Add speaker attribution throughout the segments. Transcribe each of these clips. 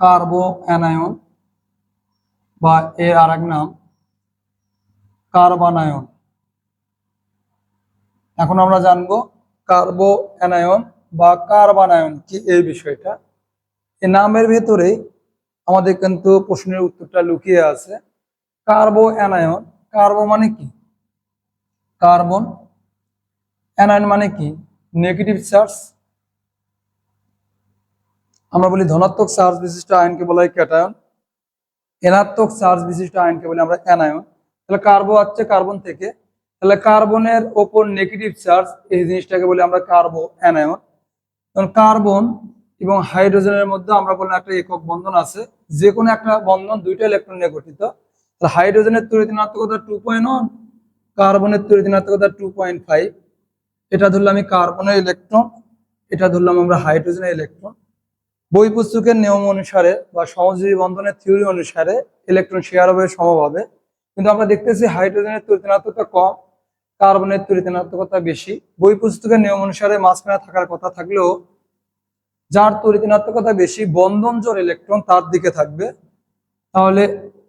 Speaker 1: কার্বো anion বা এর আর এক নাম কার্বানায়ন। এখন আমরা জানব কার্বো অ্যানায়ন বা কার্বানায়ন কি এই বিষয়টা? এই নামের ভেতরেই আমাদের কিন্তু প্রশ্নের উত্তরটা লুকিয়ে আছে। কার্বো অ্যানায়ন কার্বো মানে কি? কার্বন, অ্যানায়ন মানে কি? নেগেটিভ চার্জ আমরা বলি ধনাত্মক চার্জ বিশিষ্ট আয়নকে বলা হয় ক্যাটায়ন। ঋণাত্মক চার্জ বিশিষ্ট আয়নকে বলি আমরা অ্যানায়ন। তাহলে কার্বো হচ্ছে কার্বন থেকে। তাহলে কার্বনের ওপর নেগেটিভ চার্জ, এই জিনিসটাকে বলি আমরা কার্বো অ্যানায়ন। কারণ কার্বন এবং হাইড্রোজেনের মধ্যে আমরা বললাম একটা একক বন্ধন আছে। যে কোনো একটা বন্ধন দুইটা ইলেকট্রন নিয়ে গঠিত। তাহলে হাইড্রোজেনের তড়িৎ ঋণাত্মকতা টু পয়েন্ট ওয়ান কার্বনের তড়িৎ ঋণাত্মকতা টু পয়েন্ট ফাইভ এটা ধরলাম আমি কার্বনের ইলেকট্রন, এটা ধরলাম আমরা হাইড্রোজেনের ইলেকট্রন। বই পুস্তকের নিয়ম অনুসারে বা সমজীবী বন্ধনের থিওরি অনুসারে ইলেকট্রন শেয়ার হবে সমভাবে। কিন্তু আমরা দেখতেছি হাইড্রোজেনের তরিতনাত্মকতা কম কার্বনের তরিতনাত্মকতা বেশি। বই পুস্তকের নিয়ম অনুসারে মাঝখানে থাকার কথা থাকলেও যার তরিতনাত্মকতা বেশি, বন্ধন জোর ইলেকট্রন তার দিকে থাকবে। তাহলে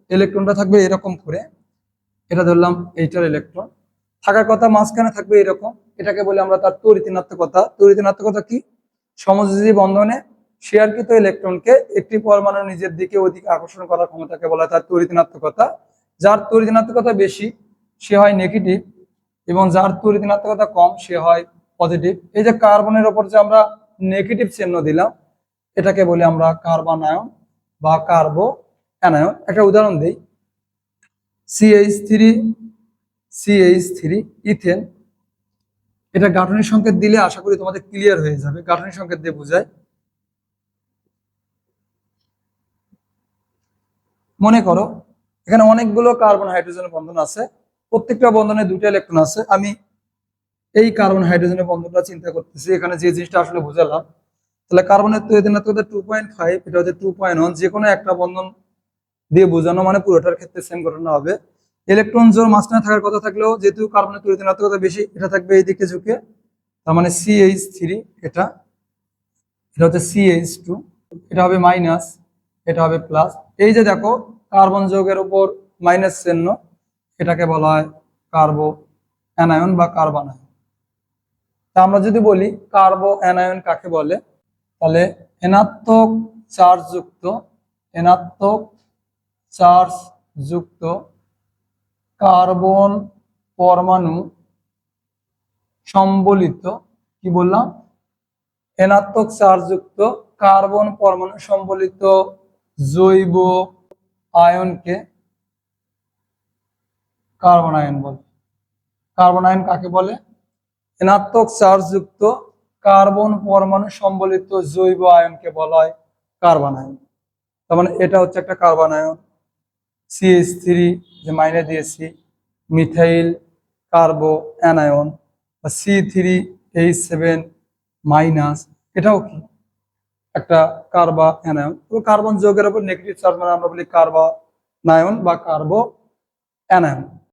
Speaker 1: ইলেকট্রনটা থাকবে এরকম করে। এটা ধরলাম এইটার ইলেকট্রন থাকার কথা মাঝখানে থাকবে এরকম। এটাকে বলে আমরা তার তরিতনাত্মকতা তরিতনাত্মকতা কি? সমজীবী বন্ধনে শেয়ারকৃত ইলেকট্রনকে একটি পরমাণু নিজের দিকে অধিক আকর্ষণ করার ক্ষমতাকে বলা হয় তার তরিতনাত্মকতা যার তরিতনাত্মকতা বেশি, সে হয় নেগেটিভ এবং যার তরিতনাত্মকতা কম, সে হয় পজিটিভ এই যে কার্বনের ওপর যে আমরা নেগেটিভ চিহ্ন দিলাম, এটাকে বলি আমরা কার্বানায়ন বা কার্বো অ্যানায়ন একটা উদাহরণ দিই। CH three CH three ethane. এটা গাঠনিক সংকেত দিলে আশা করি তোমাদের ক্লিয়ার হয়ে যাবে। গাঠনিক সংকেত দিয়ে বোঝায়। মনে করো, এখানে অনেকগুলো কার্বন হাইড্রোজেনের বন্ধন আছে, প্রত্যেকটা বন্ধনে দুইটা ইলেকট্রন আছে। আমি এই কার্বন হাইড্রোজেনের বন্ধনটা চিন্তা করতেছি, এখানে যে জিনিসটা আসলে বুঝালাম। তাহলে কার্বনের তো এদের টু পয়েন্ট ফাইভ এটা হচ্ছে টু পয়েন্ট ওয়ান যে কোনো একটা বন্ধন দিয়ে বোঝানো মানে পুরোটার ক্ষেত্রে সেম ঘটনা হবে। ইলেকট্রন জোর মাঝখানে থাকার কথা থাকলেও যেহেতু কার্বনের তৈরি তরিতনাত্মকতা বেশি, এটা থাকবে এই দিকে ঝুঁকে। তার মানে সিএইচ থ্রি এটা এটা হচ্ছে সিএইচ টু এটা হবে মাইনাস এটা হবে প্লাস এই যে দেখো কার্বন যৌগের উপর মাইনাস চিহ্ন, এটাকে বলা হয় কার্বো অ্যানায়ন বা কার্বানায়ন তা আমরা যদি বলি কার্বো অ্যানায়ন কাকে বলে? তাহলে এনাত্মক চার্জ যুক্ত, ঋণাত্মক চার্জ যুক্ত কার্বন পরমাণু সম্বলিত, কি বললাম? ঋণাত্মক চার্জযুক্ত কার্বন পরমাণু সম্বলিত জৈব আয়নকে কার্বন আয়ন বলে। কার্বন আয়ন কাকে বলে? ঋণাত্মক চার্জযুক্ত কার্বন পরমাণু সম্বলিত জৈব আয়নকে বলা হয় কার্বন আয়ন। তার মানে এটা হচ্ছে একটা কার্বন আয়ন। সিএস থ্রি যে মাইনে দিয়েছি, মিথাইল কার্বো অ্যানায়ন বা C three H seven minus এটাও কি? একটা কার্বা অ্যানায়ন। কার্বন যৌগের উপর নেগেটিভ চার্জ মানে আমরা বলি কার্বা নায়ন বা কার্বো অ্যানায়ন।